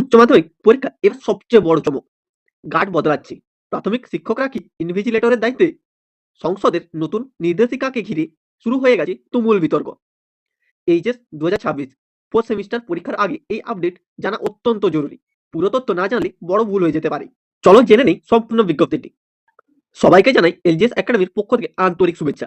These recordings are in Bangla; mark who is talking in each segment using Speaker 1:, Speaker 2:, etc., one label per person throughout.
Speaker 1: উচ্চ মাধ্যমিক পরীক্ষা এর সবচেয়ে বড় চমক। গার্ড বদলাচ্ছে। প্রাথমিক শিক্ষকরা কি ইনভিজিলেটরের দায়িত্বে? সংসদের নতুন নির্দেশিকাকে ঘিরে শুরু হয়ে গেছে তুমুল বিতর্ক। এইচএস দু হাজার ছাব্বিশ ফোর্থ সেমিস্টার পরীক্ষার আগে এই আপডেট জানা অত্যন্ত জরুরি। পুরো না জানলে বড় ভুল হয়ে যেতে পারে। চলো জেনে নেই সম্পূর্ণ বিজ্ঞপ্তিটি। সবাইকে জানাই এলজিএস একাডেমির পক্ষ থেকে আন্তরিক শুভেচ্ছা।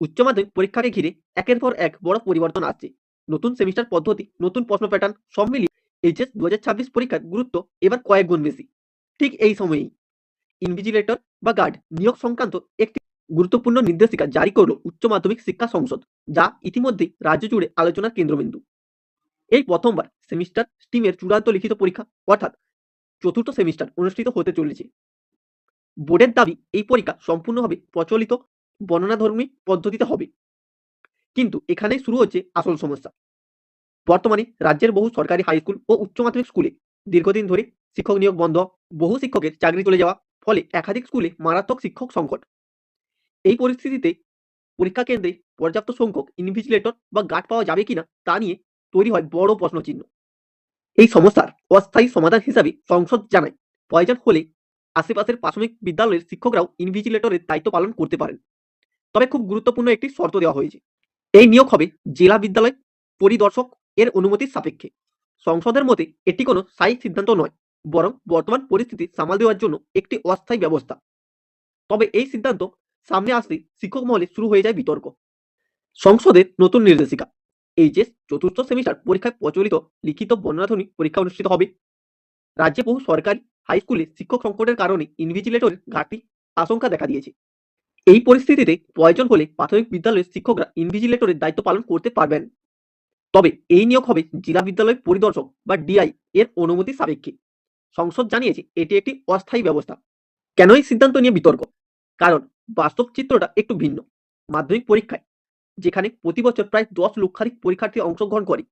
Speaker 1: উচ্চ মাধ্যমিক পরীক্ষাকে ঘিরে একের পর এক বড় পরিবর্তন আসছে। নতুন সেমিস্টার পদ্ধতি, নতুন প্রশ্ন প্যাটার্ন সব মিলিয়ে এইচএস দু হাজার ছাব্বিশ পরীক্ষার গুরুত্ব এবার কয়েক গুণ বেশি। ঠিক এই সময়েই ইনভিজিলেটর বা গার্ড নিয়োগ সংক্রান্ত একটি গুরুত্বপূর্ণ নির্দেশিকা জারি করল উচ্চ মাধ্যমিক শিক্ষা সংসদ, যা ইতিমধ্যেই রাজ্য জুড়ে আলোচনার কেন্দ্রবিন্দু। এই প্রথমবার সেমিস্টার স্টিমের চূড়ান্ত লিখিত পরীক্ষা, অর্থাৎ চতুর্থ সেমিস্টার অনুষ্ঠিত হতে চলেছে। বোর্ডের দাবি, এই পরীক্ষা সম্পূর্ণভাবে প্রচলিত বর্ণনাধর্মী পদ্ধতিতে হবে। কিন্তু এখানেই শুরু হচ্ছে আসল সমস্যা। বর্তমানে রাজ্যের বহু সরকারি হাই স্কুল ও উচ্চ মাধ্যমিক স্কুলে দীর্ঘদিন ধরে শিক্ষক নিয়োগ বন্ধ, বহু শিক্ষকের চাকরি চলে যাওয়া, ফলে একাধিক স্কুলে মারাত্মক শিক্ষক সংকট। এই পরিস্থিতিতে পরীক্ষা কেন্দ্রে পর্যাপ্ত সংখ্যক ইনভিজিলেটর বা গার্ড পাওয়া যাবে কিনা তা নিয়ে তৈরি হয় বড় প্রশ্নচিহ্ন। এই সমস্যার অস্থায়ী সমাধান হিসাবে সংসদ জানায়, প্রয়োজন হলে আশেপাশের প্রাথমিক বিদ্যালয়ের শিক্ষকরাও ইনভিজিলেটরের দায়িত্ব পালন করতে পারেন। তবে খুব গুরুত্বপূর্ণ একটি শর্ত দেওয়া হয়েছে। এই নিয়োগ হবে জেলা বিদ্যালয় পরিদর্শক এর অনুমতির সাপেক্ষে। সংসদের মতে, এটি কোনো স্থায়ী সিদ্ধান্ত নয়, বরং বর্তমান পরিস্থিতি সামাল দেওয়ার জন্য একটি অস্থায়ী ব্যবস্থা। তবে এই সিদ্ধান্ত সামনে আসলে শিক্ষক মহলে শুরু হয়ে যায় বিতর্ক। সংসদের নতুন নির্দেশিকা, এইচএস চতুর্থ সেমিস্টার পরীক্ষায় প্রচলিত লিখিত বর্ণনাধনী পরীক্ষা অনুষ্ঠিত হবে। রাজ্যে বহু সরকারি হাই স্কুলে শিক্ষক সংকটের কারণে ইনভিজিলেটরের ঘাটতি আশঙ্কা দেখা দিয়েছে। এই পরিস্থিতিতে প্রয়োজন হলে প্রাথমিক বিদ্যালয়ের শিক্ষকরা ইনভিজিলেটরের দায়িত্ব পালন করতে পারবেন। তবে এই নিয়োগ হবে জেলা বিদ্যালয় পরিদর্শক বা ডিআই এর অনুমতি সাপেক্ষে। সংসদ জানিয়েছে এটি একটি অস্থায়ী ব্যবস্থা। কেন এই সিদ্ধান্ত নিয়ে বিতর্ক? কারণ বাস্তব চিত্রটা একটু ভিন্ন। মাধ্যমিক পরীক্ষায়, যেখানে প্রতি বছর প্রায় দশ লক্ষাধিক পরীক্ষার্থী অংশগ্রহণ করে,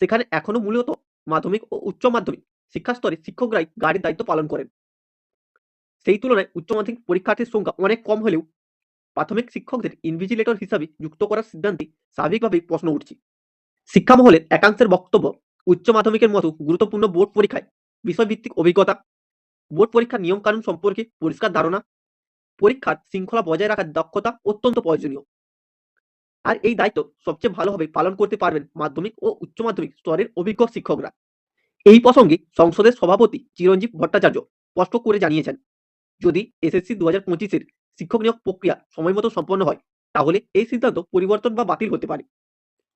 Speaker 1: সেখানে এখনও মূলত মাধ্যমিক ও উচ্চ মাধ্যমিক শিক্ষা স্তরে শিক্ষকরাই গাড়ির দায়িত্ব পালন করেন। সেই তুলনায় উচ্চ মাধ্যমিক পরীক্ষার্থীর সংখ্যা অনেক কম হলেও প্রাথমিক শিক্ষকদের ইনভিজিলেটর হিসাবে যুক্ত করার সিদ্ধান্তে স্বাভাবিকভাবেই প্রশ্ন উঠছে। শিক্ষা মহলের একাংশের বক্তব্য উচ্চ মাধ্যমিকের মতো গুরুত্বপূর্ণ বোর্ড পরীক্ষায় বিষয়ভিত্তিক অভিজ্ঞতা, বোর্ড পরীক্ষার নিয়মকানুন সম্পর্কে পরিষ্কার ধারণা, পরীক্ষার শৃঙ্খলা বজায় রাখার দক্ষতা অত্যন্ত প্রয়োজনীয়। আর এই দায়িত্ব সবচেয়ে ভালোভাবে পালন করতে পারবেন মাধ্যমিক ও উচ্চ মাধ্যমিক স্তরের অভিজ্ঞ শিক্ষকরা। এই প্রসঙ্গে সংসদের সভাপতি চিরঞ্জীব ভট্টাচার্য স্পষ্ট করে জানিয়েছেন, যদি এসএসসি দু হাজার পঁচিশের শিক্ষক নিয়োগ প্রক্রিয়া সময়মতো সম্পন্ন হয়, তাহলে এই সিদ্ধান্ত পরিবর্তন বা বাতিল হতে পারে।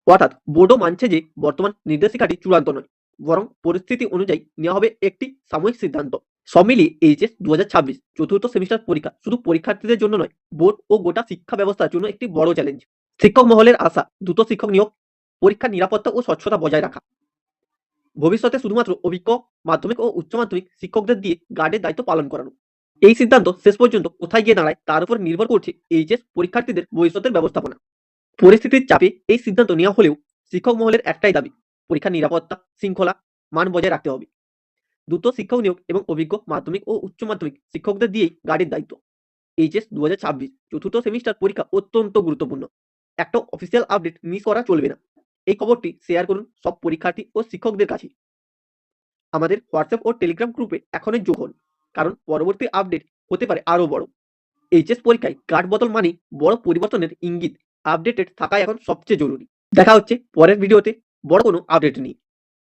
Speaker 1: অর্থাৎ বোর্ডও মানছে যে বর্তমান নির্দেশিকাটি চূড়ান্ত নয়, বরং পরিস্থিতি অনুযায়ী নেওয়া হবে একটি সাময়িক সিদ্ধান্ত। সব মিলিয়ে এইচএস দু হাজার ছাব্বিশ চতুর্থ সেমিস্টার পরীক্ষা শুধু পরীক্ষার্থীদের জন্য নয়, বোর্ড ও গোটা শিক্ষা ব্যবস্থার জন্য একটি বড় চ্যালেঞ্জ। শিক্ষক মহলের আশা, দ্রুত শিক্ষক নিয়োগ পরীক্ষার নিরাপত্তা ও স্বচ্ছতা বজায় রাখা। ভবিষ্যতে শুধুমাত্র অভিজ্ঞ, মাধ্যমিক ও উচ্চ মাধ্যমিক শিক্ষকদের দিয়ে গার্ডের দায়িত্ব পালন করানো। এই সিদ্ধান্ত শেষ পর্যন্ত কোথায় গিয়ে দাঁড়ায় তার উপর নির্ভর করছে এইচএস পরীক্ষার্থীদের ভবিষ্যতের ব্যবস্থাপনা। পরিস্থিতির চাপে এই সিদ্ধান্ত নেওয়া হলেও শিক্ষক মহলের একটাই দাবি, পরীক্ষার নিরাপত্তা, শৃঙ্খলা, মান বজায় রাখতে হবে। দ্রুত শিক্ষক নিয়োগ এবং অভিজ্ঞ মাধ্যমিক ও উচ্চ মাধ্যমিক শিক্ষকদের দিয়েই গার্ডের দায়িত্ব। এইচএস দু হাজার ছাব্বিশ চতুর্থ সেমিস্টার পরীক্ষা অত্যন্ত গুরুত্বপূর্ণ। একটা অফিসিয়াল আপডেট মিস করা চলবে না। এই খবরটি শেয়ার করুন সব পরীক্ষার্থী ও শিক্ষকদের কাছে। আমাদের হোয়াটসঅ্যাপ ও টেলিগ্রাম গ্রুপে এখনই যোগ হন, কারণ পরবর্তী আপডেট হতে পারে আরও বড়। এইচএস পরীক্ষায় গার্ড বদল মানে বড় পরিবর্তনের ইঙ্গিত। আপডেটেড থাকাই এখন সবচেয়ে জরুরি। দেখা হচ্ছে পরের ভিডিওতে বড় কোনো আপডেট নিয়ে